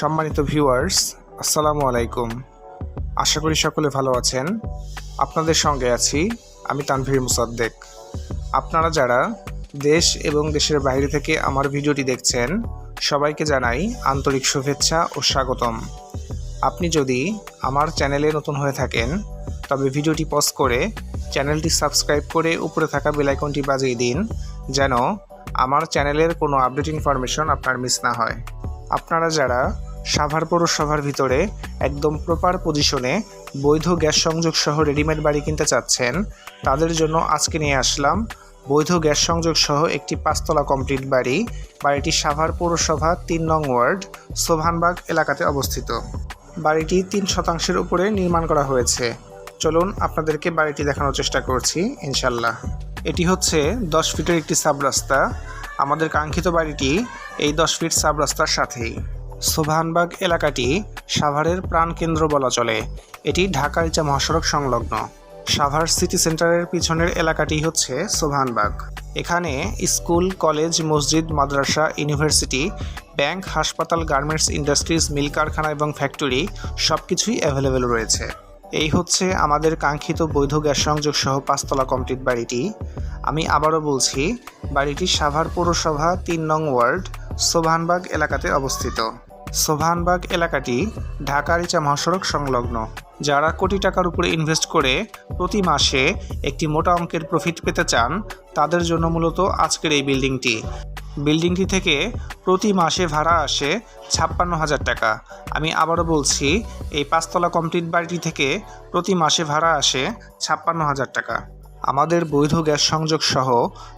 সম্মানিত ভিউয়ার্স আসসালামু আলাইকুম। আশা করি সকলে ভালো আছেন। আপনাদের সঙ্গে আছি আমি তানভীর মুসাদ্দেক। আপনারা যারা দেশ এবং দেশের বাইরে থেকে আমার ভিডিওটি দেখছেন, সবাইকে জানাই আন্তরিক শুভেচ্ছা ও স্বাগতম। আপনি যদি আমার চ্যানেলে নতুন হয়ে থাকেন, তবে ভিডিওটি পজ করে চ্যানেলটি সাবস্ক্রাইব করে উপরে থাকা বেলাইকনটি বাজিয়ে দিন, যেন আমার চ্যানেলের কোনো আপডেট ইনফরমেশন আপনার মিস না হয়। আপনারা যারা সাভার পৌরসভার ভিতরে একদম প্রপার পজিশনে বৈধ গ্যাস সংযোগ সহ রেডিমেড বাড়ি কিনতে চাচ্ছেন। তাদের জন্য আজকে নিয়ে আসলাম বৈধ গ্যাস সংযোগ সহ একটি পাঁচতলা কমপ্লিট বাড়ি। বাড়িটি সাভার পৌরসভা তিন নং ওয়ার্ড, সোভানবাগ এলাকাতে অবস্থিত। বাড়িটি তিন শতাংশের উপরে নির্মাণ করা হয়েছে। চলুন আপনাদেরকে বাড়িটি দেখানোর চেষ্টা করছি ইনশাল্লাহ এটি হচ্ছে দশ ফিটের একটি সাব রাস্তা। আমাদের কাঙ্ক্ষিত বাড়িটি এই দশ ফিট সাব রাস্তার সাথেই। সোভানবাগ এলাকাটি সাভারের প্রাণকেন্দ্র বলা চলে। এটি ঢাকা ইচা মহাসড়ক সংলগ্ন। সাভার সিটি সেন্টারের পিছনের এলাকাটি হচ্ছে সোভানবাগ। এখানে স্কুল, কলেজ, মসজিদ, মাদ্রাসা, ইউনিভার্সিটি, ব্যাংক, হাসপাতাল, গার্মেন্টস ইন্ডাস্ট্রিজ, মিল কারখানা এবং ফ্যাক্টরি সব কিছুই অ্যাভেলেবেল রয়েছে। এই হচ্ছে আমাদের কাঙ্ক্ষিত বৈধ গ্যাস সংযোগ সহ পাঁচতলা কমপ্লিট বাড়িটি। আমি আবারও বলছি, বাড়িটি সাভার পৌরসভা তিন নং ওয়ার্ড, সোভানবাগ এলাকাতে অবস্থিত। সোভানবাগ এলাকাটি ঢাকা রিচা মহাসড়ক সংলগ্ন, যারা কোটি টাকার উপরে ইনভেস্ট করে প্রতি মাসে একটি মোটা অঙ্কের প্রফিট পেতে চান, তাদের জন্য মূলত আজকের এই বিল্ডিংটি। বিল্ডিংটি থেকে প্রতি মাসে ভাড়া আসে ছাপ্পান্ন হাজার টাকা। আমি আবারও বলছি, এই পাঁচতলা কমপ্লিট বাড়িটি থেকে প্রতি মাসে ভাড়া আসে ছাপ্পান্ন হাজার টাকা। আমাদের বৈধ গ্যাস সংযোগ সহ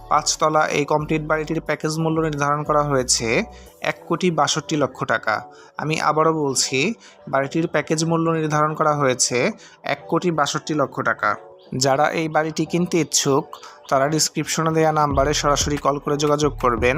পাঁচতলা এই কমপ্লিট বাড়িটির প্যাকেজ মূল্য নির্ধারণ করা হয়েছে এক কোটি বাষট্টি লক্ষ টাকা। আমি আবারও বলছি, বাড়িটির প্যাকেজ মূল্য নির্ধারণ করা হয়েছে এক কোটি বাষট্টি লক্ষ টাকা। যারা এই বাড়িটি কিনতে ইচ্ছুক, তারা ডিসক্রিপশনে দেওয়া নাম্বারে সরাসরি কল করে যোগাযোগ করবেন।